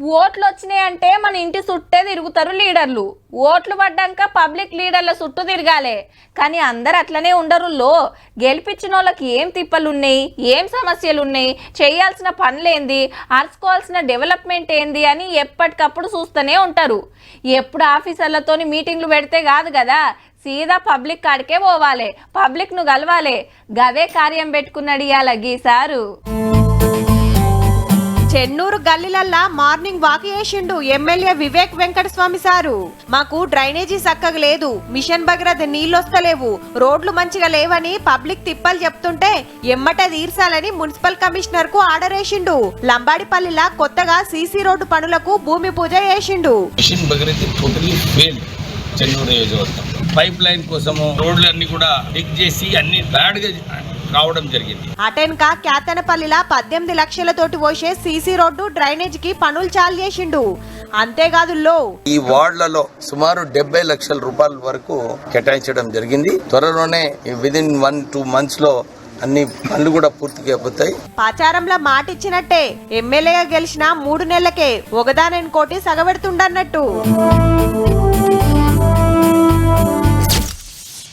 ఓట్లు వచ్చినాయి అంటే మన ఇంటి చుట్టే తిరుగుతారు లీడర్లు. ఓట్లు పడ్డాక పబ్లిక్ లీడర్ల చుట్టూ తిరగాలే. కానీ అందరు అట్లనే ఉండరు లో గెలిపించిన వాళ్ళకి ఏం తిప్పలు ఉన్నాయి ఏం సమస్యలు ఉన్నాయి చేయాల్సిన పనులేంది? అరుచుకోవాల్సిన డెవలప్మెంట్ ఏంది అని ఎప్పటికప్పుడు చూస్తూనే ఉంటారు. ఎప్పుడు ఆఫీసర్లతోని మీటింగ్లు పెడితే కాదు కదా? సీదా పబ్లిక్ కాడికే పోవాలి. పబ్లిక్ను కలవాలి. గదే కార్యం పెట్టుకున్నాడు ఇవాళ గీసారు చెన్నూరు గల్లీలల్లా మార్నింగ్ వాక్ చేసిండు ఎమ్మెల్యే వివేక్ వెంకటస్వామి సారు. మాకు డ్రైనేజీ చక్కగా లేదు మిషన్ భగీరథ నీళ్ళొస్తలేవు రోడ్లు మంచిగా లేవని పబ్లిక్ తిప్పలు చెప్తుంటే ఎమ్మట తీర్చాలని మున్సిపల్ కమిషనర్కు ఆర్డర్ వేసిండు. లంబాడిపల్లిలా కొత్తగా సీసీ రోడ్డు పనులకు భూమి పూజ చేసిండు. మిషన్ భగీరథ ఫెయిల్ చెన్నూరు నియోజకవర్గం. పైప్ లైన్ కోసము రోడ్లు అన్ని కూడా చేసి అన్ని బ్యాడ్గా రావడం జరిగింది. అటెన్కా కేతనపల్లిలా పద్దెనిమిది లక్షలతోటి పోసే సీసీ రోడ్డు డ్రైనేజ్కి పనులు చాలు చేసిండు. అంతేకాదు లో ఈ వార్డులలో సుమారు డెబ్బై లక్షల రూపాయల వరకు కేటాయించడం జరిగింది. త్వరలోనే విదిన్ వన్ టూ మంత్స్లో అన్ని పనులు కూడా పూర్తి అయిపోతాయి. పాచారంలో మాట ఇచ్చినట్టే ఎమ్మెల్యేగా గెలిచిన మూడు నెలలకే ఒకదానని కోటి సగబెడుతుండన్నట్టు.